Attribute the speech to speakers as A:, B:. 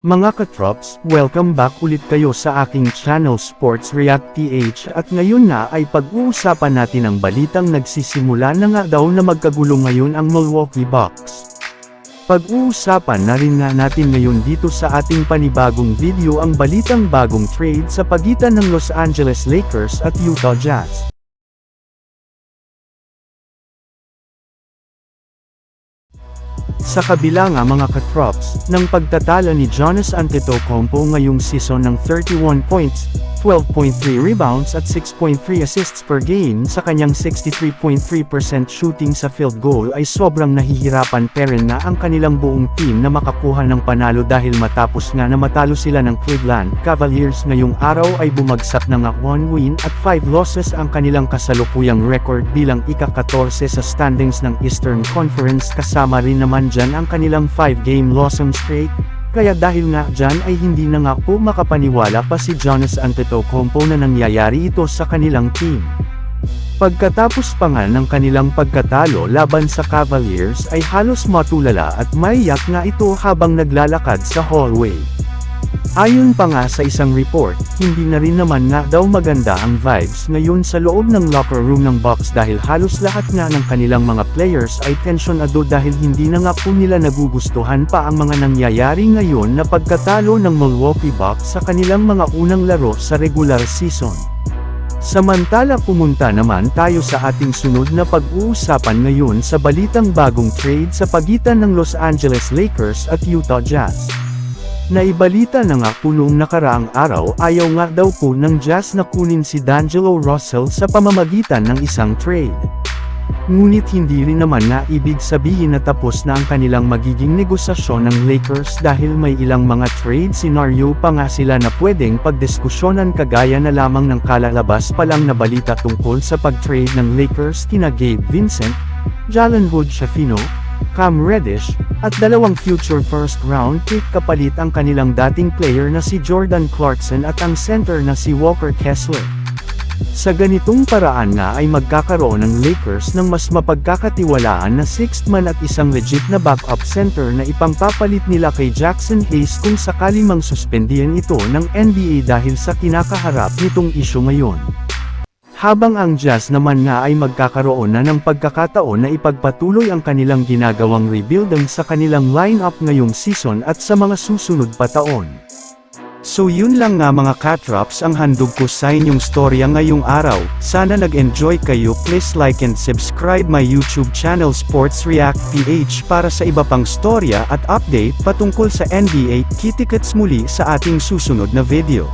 A: Mga katrops, welcome back ulit kayo sa aking channel Sports React PH at ngayon na ay pag-uusapan natin ang balitang nagsisimula na nga daw na magkagulo ngayon ang Milwaukee Bucks. Pag-uusapan na rin nga natin ngayon dito sa ating panibagong video ang balitang bagong trade sa pagitan ng Los Angeles Lakers at Utah Jazz. Sa kabila nga mga katrops, ng pagtatala ni Jonas Antetokounmpo ngayong season ng 31 points, 12.3 rebounds at 6.3 assists per game sa kanyang 63.3% shooting sa field goal ay sobrang nahihirapan pa rin na ang kanilang buong team na makakuha ng panalo dahil matapos nga na matalo sila ng Cleveland Cavaliers ngayong araw ay bumagsak na nga 1 win at 5 losses ang kanilang kasalukuyang record bilang ika-14 sa standings ng Eastern Conference kasama rin naman dyan ang kanilang 5-game losing streak, kaya dahil nga dyan ay hindi na nga po makapaniwala pa si Jonas Antetokounmpo na nangyayari ito sa kanilang team. Pagkatapos pa nga ng kanilang pagkatalo laban sa Cavaliers ay halos matulala at maiyak nga ito habang naglalakad sa hallway. Ayon pa nga sa isang report, hindi na rin naman nga daw maganda ang vibes ngayon sa loob ng locker room ng Bucks dahil halos lahat nga ng kanilang mga players ay tensionado dahil hindi na nga po nila nagugustuhan pa ang mga nangyayari ngayon na pagkatalo ng Milwaukee Bucks sa kanilang mga unang laro sa regular season. Samantala pumunta naman tayo sa ating sunod na pag-uusapan ngayon sa balitang bagong trade sa pagitan ng Los Angeles Lakers at Utah Jazz. Naibalita na nga po noong nakaraang araw ayaw nga daw po ng Jazz na kunin si D'Angelo Russell sa pamamagitan ng isang trade. Ngunit hindi rin naman na ibig sabihin na tapos na ang kanilang magiging negosasyon ng Lakers dahil may ilang mga trade scenario pa nga sila na pwedeng pagdiskusyonan kagaya na lamang ng kalalabas pa lang na balita tungkol sa pag-trade ng Lakers kina Gabe Vincent, Jalen Hood Shafino, Cam Reddish, at dalawang future first round pick kapalit ang kanilang dating player na si Jordan Clarkson at ang center na si Walker Kessler. Sa ganitong paraan nga ay magkakaroon ng Lakers ng mas mapagkakatiwalaan na sixth man at isang legit na backup center na ipangpapalit nila kay Jackson Hayes kung sakaling mang suspendihan ito ng NBA dahil sa kinakaharap nitong isyu ngayon. Habang ang Jazz naman nga ay magkakaroon na ng pagkakataon na ipagpatuloy ang kanilang ginagawang rebuilding sa kanilang lineup ngayong season at sa mga susunod pa taon. So yun lang nga mga katrops ang handog ko sa inyong storya ngayong araw, sana nag-enjoy kayo please like and subscribe my YouTube channel Sports React PH para sa iba pang storya at update patungkol sa NBA, kitikets muli sa ating susunod na video.